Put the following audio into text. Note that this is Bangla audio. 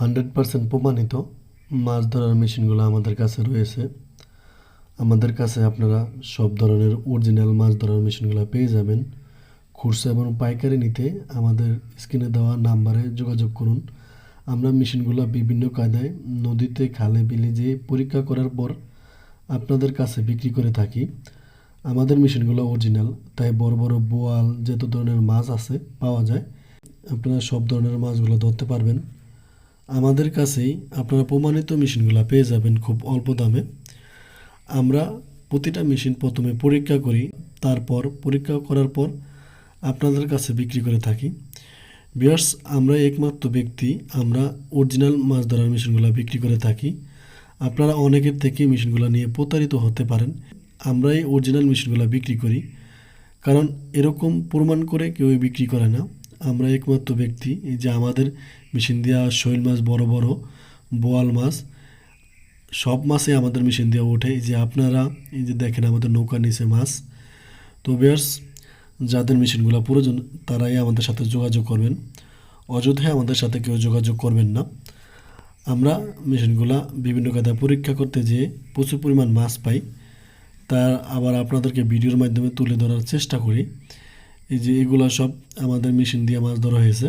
হান্ড্রেড পার্সেন্ট প্রমাণিত মাছ ধরার মেশিনগুলো আমাদের কাছে রয়েছে। আমাদের কাছে আপনারা সব ধরনের অরিজিনাল মাছ ধরার মেশিনগুলো পেয়ে যাবেন। খুচরা এবং পাইকারি নিতে আমাদের স্ক্রিনে দেওয়া নাম্বারে যোগাযোগ করুন। আমরা মেশিনগুলো বিভিন্ন কায়দায় নদীতে, খালে, বিলে যেয়ে পরীক্ষা করার পর আপনাদের কাছে বিক্রি করে থাকি। আমাদের মেশিনগুলো অরিজিনাল তাই বড় বড় বোয়াল, যত ধরনের মাছ আছে পাওয়া যায়, আপনারা সব ধরনের মাছগুলো ধরতে পারবেন। আমাদের কাছেই আপনারা প্রমাণিত মেশিনগুলো পেয়ে যাবেন খুব অল্প দামে। আমরা প্রতিটা মেশিন প্রথমে পরীক্ষা করি, তারপর পরীক্ষা করার পর আপনাদের কাছে বিক্রি করে থাকি। বিয়ার্স আমরা একমাত্র ব্যক্তি, আমরা অরিজিনাল মাছ ধরার মেশিনগুলো বিক্রি করে থাকি। আপনারা অনেকের থেকে মেশিনগুলো নিয়ে প্রতারিত হতে পারেন। আমরা এই অরিজিনাল মেশিনগুলো বিক্রি করি। কারণ এরকম প্রমাণ করে কেউ বিক্রি করে না। আমরা একমাত্র ব্যক্তি যে আমাদের মেশিন দেওয়া শৈল মাছ, বড় বড় বোয়াল মাছ, সব মাছে আমাদের মেশিন দিয়ে ওঠে। এই যে আপনারা, এই যে দেখেন আমাদের নৌকা নিচে মাছ। তো বেয়ার্স যাদের মেশিনগুলো প্রয়োজন, তারাই আমাদের সাথে যোগাযোগ করবেন। অযথায় আমাদের সাথে কেউ যোগাযোগ করবেন না। আমরা মেশিনগুলা বিভিন্ন কায়দায় পরীক্ষা করতে যেয়ে প্রচুর পরিমাণ মাছ পাই। তার আবার আপনাদেরকে ভিডিওর মাধ্যমে তুলে ধরার চেষ্টা করি। এই যে এগুলা সব আমাদের মেশিন দিয়ে মাছ ধরা হয়েছে।